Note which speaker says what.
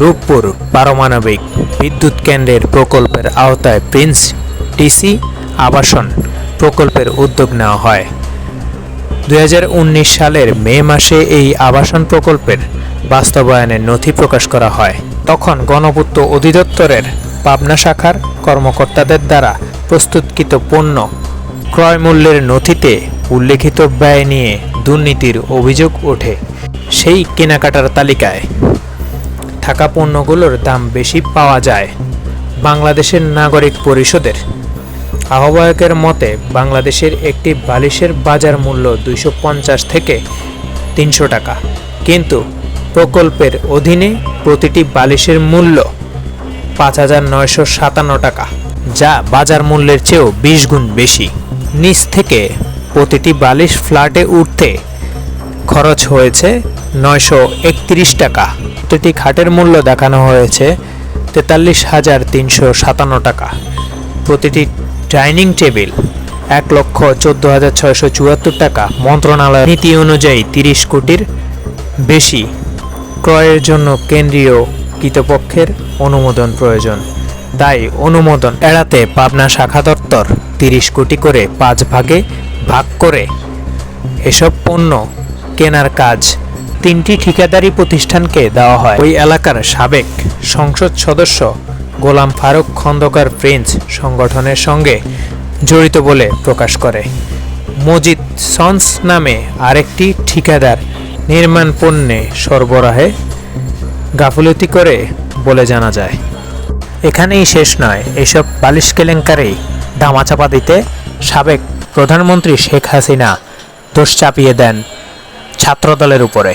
Speaker 1: রূপপুর পারমাণবিক বিদ্যুৎ কেন্দ্রের প্রকল্পের আওতায় প্রিন্স টিসি আবাসন প্রকল্পের উদ্যোগ নেওয়া হয়। দু হাজার উনিশ সালের মে মাসে এই আবাসন প্রকল্পের বাস্তবায়নের নথি প্রকাশ করা হয়। তখন গণপূর্ত অধিদপ্তরের পাবনা শাখার কর্মকর্তাদের দ্বারা প্রস্তুতকৃত পণ্য ক্রয় মূল্যের নথিতে উল্লেখিত ব্যয় নিয়ে দুর্নীতির অভিযোগ ওঠে। সেই কেনাকাটার তালিকায় থাকা পণ্যগুলোর দাম বেশি পাওয়া যায় বাংলাদেশের নাগরিক পরিষদের। আহ্বায়কের মতে, বাংলাদেশের একটি বালিশের বাজার মূল্য দুইশো পঞ্চাশ থেকে তিনশো টাকা। কিন্তু প্রকল্পের অধীনে প্রতিটি বালিশের মূল্য পাঁচ হাজার নয়শো সাতান্ন টাকা, যা বাজার মূল্যের চেয়েও বিশ গুণ বেশি। নিচ থেকে প্রতিটি বালিশ ফ্ল্যাটে উঠতে খরচ হয়েছে নয়শো একত্রিশ টাকা। প্রতিটি খাটের মূল্য দেখানো হয়েছে তেতাল্লিশ হাজার তিনশো সাতান্ন টাকা। প্রতিটি ডাইনিং টেবিল এক লক্ষ চোদ্দ হাজার ছয়শো চুয়াত্তর টাকা। মন্ত্রণালয়ের নীতি অনুযায়ী তিরিশ কোটির বেশি ক্রয়ের জন্য কেন্দ্রীয় কৃতপক্ষের অনুমোদন প্রয়োজন। তাই অনুমোদন এড়াতে পাবনা শাখা দপ্তর তিরিশ কোটি করে পাঁচ ভাগে ভাগ করে এসব পণ্য কেনার কাজ তিনটি ঠিকাদারি প্রতিষ্ঠানকে দেওয়া হয়। ওই এলাকার সাবেক সংসদ সদস্য গোলাম ফারুক খন্দকার প্রিন্স সংগঠনের সঙ্গে জড়িত বলে প্রকাশ করে। মজিদ সন্স নামে আরেকটি ঠিকাদার নির্মাণ পণ্যে সরবরাহে গাফলতি করে বলে জানা যায়। এখানেই শেষ নয়, এসব বালিশ কেলেঙ্কারেই দামাচাপা দিতে সাবেক প্রধানমন্ত্রী শেখ হাসিনা দোষ চাপিয়ে দেন ছাত্রদলের উপরে।